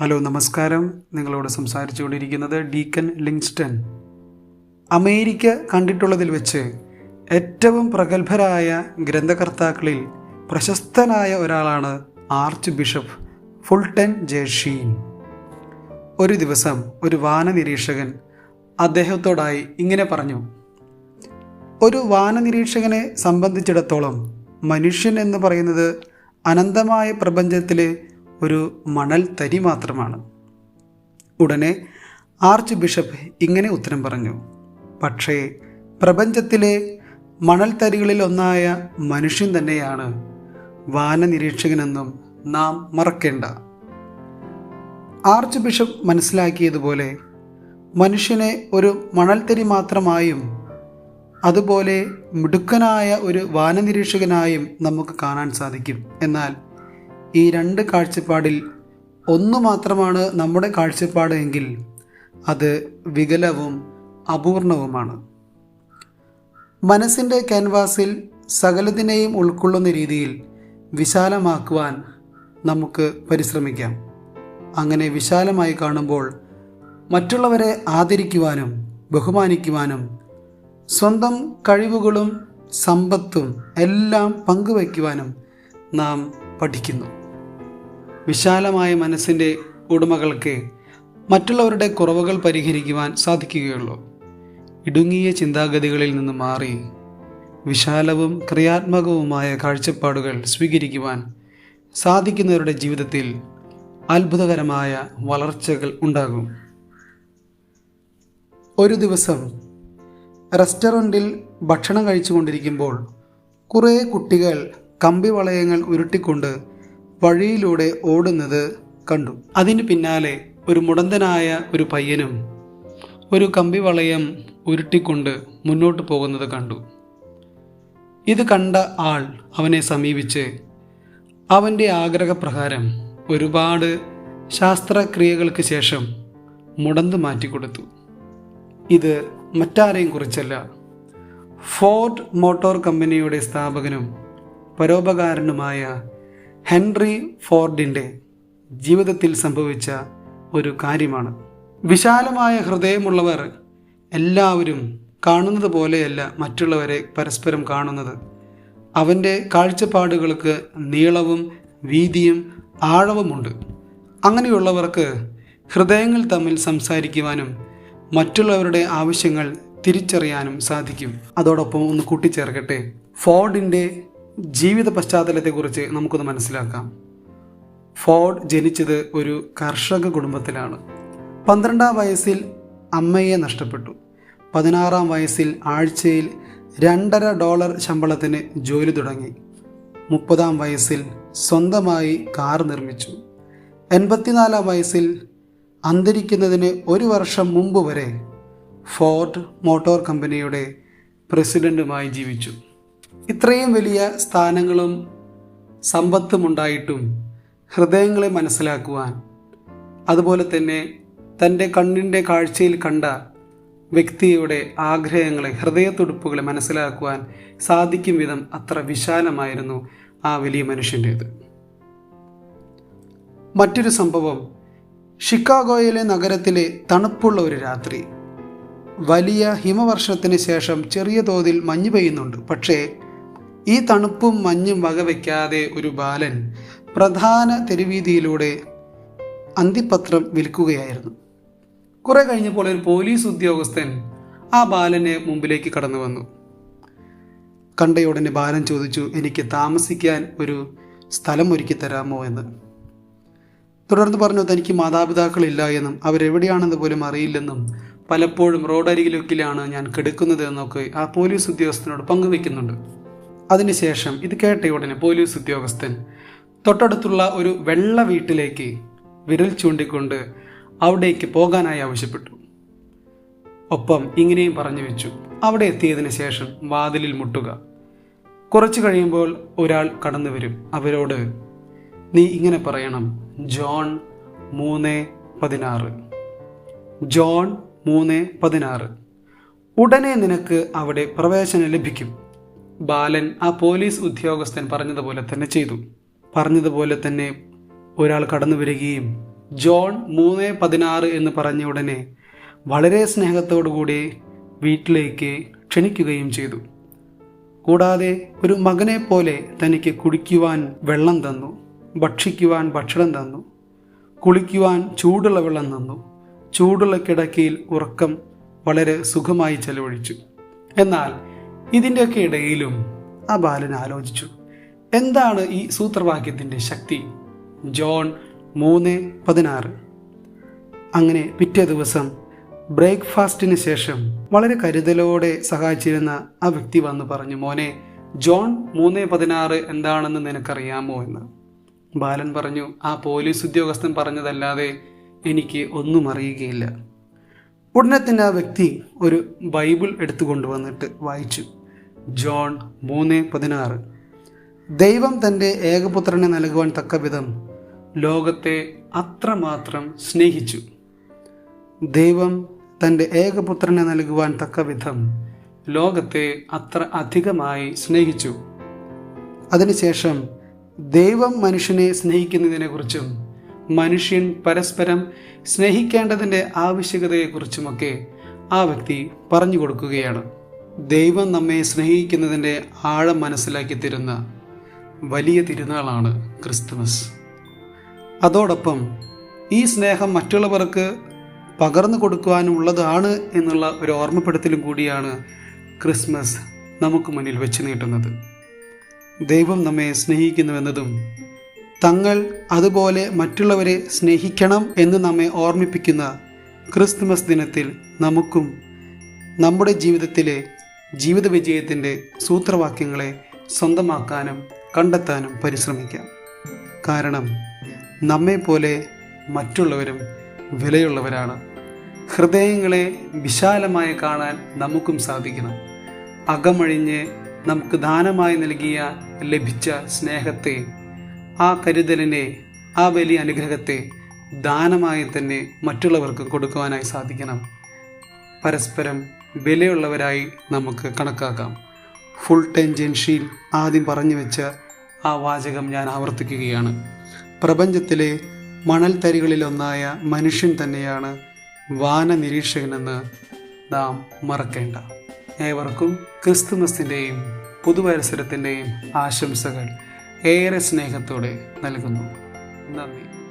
Hello നമസ്കാരം. നിങ്ങളോട് സംസാരിച്ചുകൊണ്ടിരിക്കുന്നത് ഡീക്കൻ ലിങ്സ്റ്റൺ. അമേരിക്ക കണ്ടിട്ടുള്ളതിൽ വെച്ച് ഏറ്റവും പ്രഗത്ഭരായ ഗ്രന്ഥകർത്താക്കളിൽ പ്രശസ്തനായ ഒരാളാണ് ആർച്ച് ബിഷപ്പ് ഫുൾട്ടൻ ജേഷീൻ ഒരു ദിവസം ഒരു വാനനിരീക്ഷകൻ അദ്ദേഹത്തോടായി ഇങ്ങനെ പറഞ്ഞു ഒരു വാനനിരീക്ഷകനെ സംബന്ധിച്ചിടത്തോളം മനുഷ്യൻ എന്ന് പറയുന്നത് അനന്തമായ പ്രപഞ്ചത്തിലെ ഒരു മണൽ തരി മാത്രമാണ്. ഉടനെ ആർച്ച് ബിഷപ്പ് ഇങ്ങനെ ഉത്തരം പറഞ്ഞു. പക്ഷേ പ്രപഞ്ചത്തിലെ മണൽത്തരികളിൽ ഒന്നായ മനുഷ്യൻ തന്നെയാണ് വാനനിരീക്ഷകനെന്നും നാം മറക്കേണ്ട. ആർച്ച് ബിഷപ്പ് മനസ്സിലാക്കിയതുപോലെ മനുഷ്യനെ ഒരു മണൽത്തരി മാത്രമായും അതുപോലെ മിടുക്കനായ ഒരു വാനനിരീക്ഷകനായും നമുക്ക് കാണാൻ സാധിക്കും. എന്നാൽ ഈ രണ്ട് കാഴ്ചപ്പാടിൽ ഒന്നു മാത്രമാണ് നമ്മുടെ കാഴ്ചപ്പാട് എങ്കിൽ അത് വികലവും അപൂർണവുമാണ്. മനസ്സിന്റെ ക്യാൻവാസിൽ സകലതിനെയും ഉൾക്കൊള്ളുന്ന രീതിയിൽ വിശാലമാക്കുവാൻ നമുക്ക് പരിശ്രമിക്കാം. അങ്ങനെ വിശാലമായി കാണുമ്പോൾ മറ്റുള്ളവരെ ആദരിക്കുവാനും ബഹുമാനിക്കുവാനും സ്വന്തം കഴിവുകളും സമ്പത്തും എല്ലാം പങ്കുവയ്ക്കുവാനും നാം പഠിക്കുന്നു. വിശാലമായ മനസ്സിന്റെ ഉടമകൾക്ക് മറ്റുള്ളവരുടെ കുറവുകൾ പരിഹരിക്കുവാൻ സാധിക്കുകയുള്ളൂ. ഇടുങ്ങിയ ചിന്താഗതികളിൽ നിന്ന് മാറി വിശാലവും ക്രിയാത്മകവുമായ കാഴ്ചപ്പാടുകൾ സ്വീകരിക്കുവാൻ സാധിക്കുന്നവരുടെ ജീവിതത്തിൽ അത്ഭുതകരമായ വളർച്ചകൾ ഉണ്ടാകും. ഒരു ദിവസം റെസ്റ്റോറന്റിൽ ഭക്ഷണം കഴിച്ചുകൊണ്ടിരിക്കുമ്പോൾ കുറേ കുട്ടികൾ കമ്പി വളയങ്ങൾ ഉരുട്ടിക്കൊണ്ട് വഴിയിലൂടെ ഓടുന്നത് കണ്ടു. അതിന് പിന്നാലെ ഒരു മുടന്തനായ ഒരു പയ്യനും ഒരു കമ്പി വളയം ഉരുട്ടിക്കൊണ്ട് മുന്നോട്ട് പോകുന്നത് കണ്ടു. ഇത് കണ്ട ആൾ അവനെ സമീപിച്ച് അവന്റെ ആഗ്രഹപ്രകാരം ഒരുപാട് ശാസ്ത്രക്രിയകൾക്ക് ശേഷം മുടന്ത് മാറ്റിക്കൊടുത്തു ഇത് മറ്റാരെയും കുറിച്ചല്ല. ഫോർഡ് മോട്ടോർ കമ്പനിയുടെ സ്ഥാപകനും പരോപകാരനുമായ ഹെൻറി ഫോർഡിന്റെ ജീവിതത്തിൽ സംഭവിച്ച ഒരു കാര്യമാണ്. വിശാലമായ ഹൃദയമുള്ളവർ എല്ലാവരും കാണുന്നത് പോലെയല്ല മറ്റുള്ളവരെ പരസ്പരം കാണുന്നത്. അവന്റെ കാഴ്ചപ്പാടുകൾക്ക് നീളവും വീതിയും ആഴവുമുണ്ട്. അങ്ങനെയുള്ളവർക്ക് ഹൃദയങ്ങൾ തമ്മിൽ സംസാരിക്കുവാനും മറ്റുള്ളവരുടെ ആവശ്യങ്ങൾ തിരിച്ചറിയാനും സാധിക്കും. അതോടൊപ്പം ഒന്ന് കൂട്ടിച്ചേർക്കട്ടെ. ഫോർഡിന്റെ ജീവിത പശ്ചാത്തലത്തെക്കുറിച്ച് നമുക്കൊന്ന് മനസ്സിലാക്കാം. ഫോർഡ് ജനിച്ചത് ഒരു കർഷക കുടുംബത്തിലാണ്. പന്ത്രണ്ടാം വയസ്സിൽ അമ്മയെ നഷ്ടപ്പെട്ടു. പതിനാറാം വയസ്സിൽ ആഴ്ചയിൽ രണ്ടര ഡോളർ ശമ്പളത്തിന് ജോലി തുടങ്ങി. മുപ്പതാം വയസ്സിൽ സ്വന്തമായി കാർ നിർമ്മിച്ചു. എൺപത്തിനാലാം വയസ്സിൽ അന്തരിക്കുന്നതിന് ഒരു വർഷം മുമ്പ് വരെ ഫോർഡ് മോട്ടോർ കമ്പനിയുടെ പ്രസിഡന്റുമായി ജീവിച്ചു. ഇത്രയും വലിയ സ്ഥാനങ്ങളും സമ്പത്തും ഉണ്ടായിട്ടും ഹൃദയങ്ങളെ മനസ്സിലാക്കുവാൻ അതുപോലെ തന്നെ തന്റെ കണ്ണിന്റെ കാഴ്ചയിൽ കണ്ട വ്യക്തിയുടെ ആഗ്രഹങ്ങളെ ഹൃദയത്തുടുപ്പുകളെ മനസ്സിലാക്കുവാൻ സാധിക്കും വിധം അത്ര വിശാലമായിരുന്നു ആ വലിയ മനുഷ്യന്റേത്. മറ്റൊരു സംഭവം ഷിക്കാഗോയിലെ നഗരത്തിലെ തണുപ്പുള്ള ഒരു രാത്രി. വലിയ ഹിമവർഷത്തിന് ശേഷം ചെറിയ തോതിൽ മഞ്ഞ് പെയ്യുന്നുണ്ട്. പക്ഷേ ഈ തണുപ്പും മഞ്ഞും വകവയ്ക്കാതെ ഒരു ബാലൻ പ്രധാന തെരുവീതിയിലൂടെ അന്തിപത്രം വിൽക്കുകയായിരുന്നു. കുറെ കഴിഞ്ഞപ്പോൾ ഒരു പോലീസ് ഉദ്യോഗസ്ഥൻ ആ ബാലനെ മുമ്പിലേക്ക് കടന്നു വന്നു. കണ്ടയുടനെ ബാലൻ ചോദിച്ചു എനിക്ക് താമസിക്കാൻ ഒരു സ്ഥലം ഒരുക്കി തരാമോ എന്ന്? തുടർന്ന് പറഞ്ഞു തനിക്ക് മാതാപിതാക്കളില്ല എന്നും അവരെവിടെയാണെന്ന് പോലും അറിയില്ലെന്നും പലപ്പോഴും റോഡരികിലൊക്കിലാണ് ഞാൻ കിടക്കുന്നത് എന്നൊക്കെ ആ പോലീസ് ഉദ്യോഗസ്ഥനോട് പങ്കുവെക്കുന്നുണ്ട്. അതിനുശേഷം ഇത് കേട്ട ഉടനെ പോലീസ് ഉദ്യോഗസ്ഥൻ തൊട്ടടുത്തുള്ള ഒരു വെള്ള വീട്ടിലേക്ക് വിരൽ ചൂണ്ടിക്കൊണ്ട് അവിടേക്ക് പോകാനായി ആവശ്യപ്പെട്ടു. ഒപ്പം ഇങ്ങനെയും പറഞ്ഞു വെച്ചു. അവിടെ എത്തിയതിനു ശേഷം വാതിലിൽ മുട്ടുക. കുറച്ചു കഴിയുമ്പോൾ ഒരാൾ കടന്നു വരും. അവരോട് നീ ഇങ്ങനെ പറയണം. ജോൺ മൂന്ന് പതിനാറ്. ജോൺ മൂന്ന് പതിനാറ്. ഉടനെ നിനക്ക് അവിടെ പ്രവേശനം ലഭിക്കും. ബാലൻ ആ പോലീസ് ഉദ്യോഗസ്ഥൻ പറഞ്ഞതുപോലെ തന്നെ ചെയ്തു. പറഞ്ഞതുപോലെ തന്നെ ഒരാൾ കടന്നു വരികയും ജോൺ മൂന്ന് പതിനാറ് എന്ന് പറഞ്ഞ ഉടനെ വളരെ സ്നേഹത്തോടുകൂടി വീട്ടിലേക്ക് ക്ഷണിക്കുകയും ചെയ്തു. കൂടാതെ ഒരു മകനെ പോലെ തനിക്ക് കുടിക്കുവാൻ വെള്ളം തന്നു ഭക്ഷിക്കുവാൻ ഭക്ഷണം തന്നു കുളിക്കുവാൻ ചൂടുള്ള വെള്ളം തന്നു ചൂടുള്ള കിടക്കയിൽ ഉറക്കം വളരെ സുഖമായി ചെലവഴിച്ചു. എന്നാൽ ഇതിന്റെയൊക്കെ ഇടയിലും ആ ബാലൻ ആലോചിച്ചു. എന്താണ് ഈ സൂത്രവാക്യത്തിന്റെ ശക്തി? ജോൺ മൂന്ന് പതിനാറ്. അങ്ങനെ പിറ്റേ ദിവസം ബ്രേക്ക്ഫാസ്റ്റിന് ശേഷം വളരെ കരുതലോടെ സഹായിച്ചിരുന്ന ആ വ്യക്തി വന്ന് പറഞ്ഞു മോനെ ജോൺ മൂന്ന് പതിനാറ് എന്താണെന്ന് നിനക്കറിയാമോ എന്ന്? ബാലൻ പറഞ്ഞു ആ പോലീസ് ഉദ്യോഗസ്ഥൻ പറഞ്ഞതല്ലാതെ എനിക്ക് ഒന്നും അറിയുകയില്ല. ഉടനെ തന്നെ ആ വ്യക്തി ഒരു ബൈബിൾ എടുത്തു കൊണ്ടുവന്നിട്ട് വായിച്ചു. ജോൺ മൂന്ന് പതിനാറ്. ദൈവം തന്റെ ഏകപുത്രനെ നൽകുവാൻ തക്ക വിധം ലോകത്തെ അത്രമാത്രം സ്നേഹിച്ചു. ദൈവം തന്റെ ഏകപുത്രനെ നൽകുവാൻ തക്ക വിധം ലോകത്തെ അത്ര അധികമായി സ്നേഹിച്ചു. അതിനുശേഷം ദൈവം മനുഷ്യനെ സ്നേഹിക്കുന്നതിനെക്കുറിച്ചും മനുഷ്യൻ പരസ്പരം സ്നേഹിക്കേണ്ടതിന്റെ ആവശ്യകതയെക്കുറിച്ചുമൊക്കെ ആ വ്യക്തി പറഞ്ഞു കൊടുക്കുകയാണ്. ദൈവം നമ്മെ സ്നേഹിക്കുന്നതിന്റെ ആഴം മനസ്സിലാക്കി തരുന്ന വലിയ തിരുനാളാണ് ക്രിസ്തുമസ്. അതോടൊപ്പം ഈ സ്നേഹം മറ്റുള്ളവർക്ക് പകർന്നു കൊടുക്കുവാനുള്ളതാണ് എന്നുള്ള ഒരു ഓർമ്മപ്പെടുത്തലും കൂടിയാണ് ക്രിസ്മസ് നമുക്ക് മുന്നിൽ വെച്ച് നീട്ടുന്നത്. ദൈവം നമ്മെ സ്നേഹിക്കുന്നുവെന്നതും തങ്ങൾ അതുപോലെ മറ്റുള്ളവരെ സ്നേഹിക്കണം എന്ന് നമ്മെ ഓർമ്മിപ്പിക്കുന്ന ക്രിസ്തുമസ് ദിനത്തിൽ നമുക്കും നമ്മുടെ ജീവിതത്തിലെ ജീവിത വിജയത്തിന്റെ സൂത്രവാക്യങ്ങളെ സ്വന്തമാക്കാനും കണ്ടെത്താനും പരിശ്രമിക്കാം. കാരണം നമ്മെപ്പോലെ മറ്റുള്ളവരും വിലയുള്ളവരാണ്. ഹൃദയങ്ങളെ വിശാലമായി കാണാൻ നമുക്കും സാധിക്കണം. അകമഴിഞ്ഞ് നമുക്ക് ദാനമായി നൽകിയ ലഭിച്ച സ്നേഹത്തെ ആ കരുതലിനെ ആ വലിയ അനുഗ്രഹത്തെ ദാനമായി തന്നെ മറ്റുള്ളവർക്ക് കൊടുക്കുവാനായി സാധിക്കണം. പരസ്പരം വിലയുള്ളവരായി നമുക്ക് കണക്കാക്കാം. ഫുൾ ടൈം ആദ്യം പറഞ്ഞു വെച്ച ആ വാചകം ഞാൻ ആവർത്തിക്കുകയാണ്. പ്രപഞ്ചത്തിലെ മണൽത്തരികളിലൊന്നായ മനുഷ്യൻ തന്നെയാണ് വാന നിരീക്ഷകനെന്ന് നാം മറക്കേണ്ട. ഏവർക്കും ക്രിസ്തുമസിന്റെയും പുതുവത്സരത്തിന്റെയും ആശംസകൾ ഏറെ സ്നേഹത്തോടെ നൽകുന്നു. നന്ദി.